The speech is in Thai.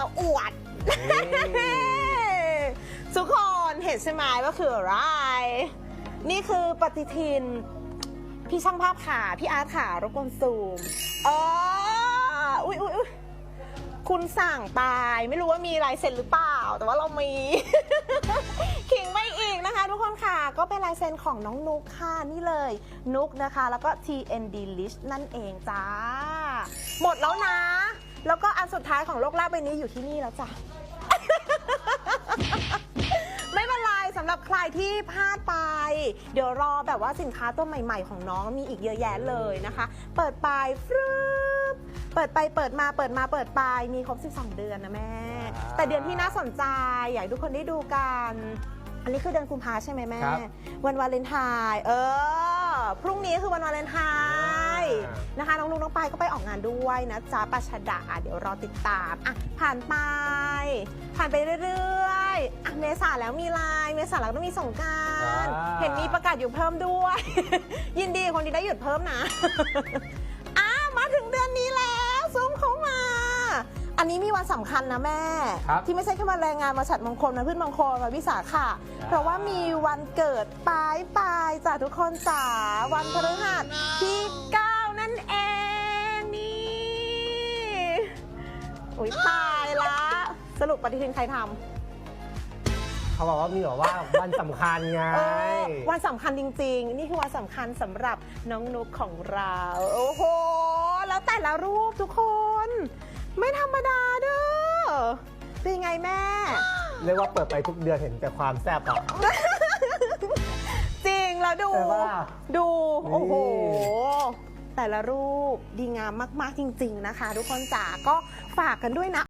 จะอวด ทุกคนเห็นใช่ไหมว่าคืออะไร นี่คือปฏิทิน พี่ช่างภาพขาพี่อาร์ตขารบกวนซูมอ๋ออุ๊ยอุ๊ยอุ๊ยคุณสั่งไปไม่รู้ว่ามีลายเซ็นหรือเปล่า แต่ว่าเรามีขิงไปอีกนะคะ ทุกคนค่ะ ก็เป็นลายเซ็นของน้องนุกค่ะ นี่เลยนุกนะคะ แล้วก็ TND List นั่นเองจ้า หมดแล้วนะ แล้วก็อันสุดท้ายของโลกล่าใบนี้อยู่ที่นี่แล้วจ้ะ ไม่เป็นไรสำหรับใครที่พลาดไป เดี๋ยวรอแบบว่าสินค้าตัวใหม่ ๆ ของน้องมีอีกเยอะแยะเลยนะคะ เปิดไปฟรึบเปิดไปเปิดมาเปิดมาเปิดไปมีครบ 12 เดือนนะแม่อ่าแต่เดือนที่น่าสนใจ อยากให้ทุกคนได้ดูกัน อันนี้คือเดือนกุมภาใช่ไหมแม่ ครับ วันวาเลนไทน์เออ พรุ่งนี้คือวันวาเลนไทน์อ่า นะคะน้องนุ๊กน้องปายก็ไปออกงานด้วยนะจ๊ะปัชดาเดี๋ยวรอติดตามอะผ่านไป ผ่านไปเรื่อยๆอะเมษาแล้วมีไลน์เมษาแล้วต้องมีสงกรารอ่าเห็นมีประกาศอยู่เพิ่มด้วย ยินดีคนที่ได้หยุดเพิ่มนะอะมาถึงเดือนนี้แล้วซูมเข้ามาอันนี้มีวันสำคัญนะแม่ครับที่ไม่ใช่แค่วันแรงงานวันฉัดมงคลวันพืชมงคลวันวิสาขะอ่าเพราะว่ามีวันเกิดปลายปลายๆจ้ะทุกคนจ๋าวันพฤหัสที่9 อุ้ยตายละสรุปปฏิทินใครทำเขาบอกว่ามีแบบว่าวันสำคัญไงเออวันสำคัญจริง ๆ นี่คือวันสำคัญสำหรับน้องนุกของเรา โอ้โห แล้วแต่ละรูปทุกคน ไม่ธรรมดาเด้อเป็นไงแม่ เรียกว่าเปิดไปทุกเดือนเห็นแต่ความแซ่บอะ จริงแล้วดูแต่ว่าดูนี่โอ้โห แต่ละรูปดีงามมาก ๆ จริง ๆ นะคะ ทุกคนจ๋าก็ฝากกันด้วยนะ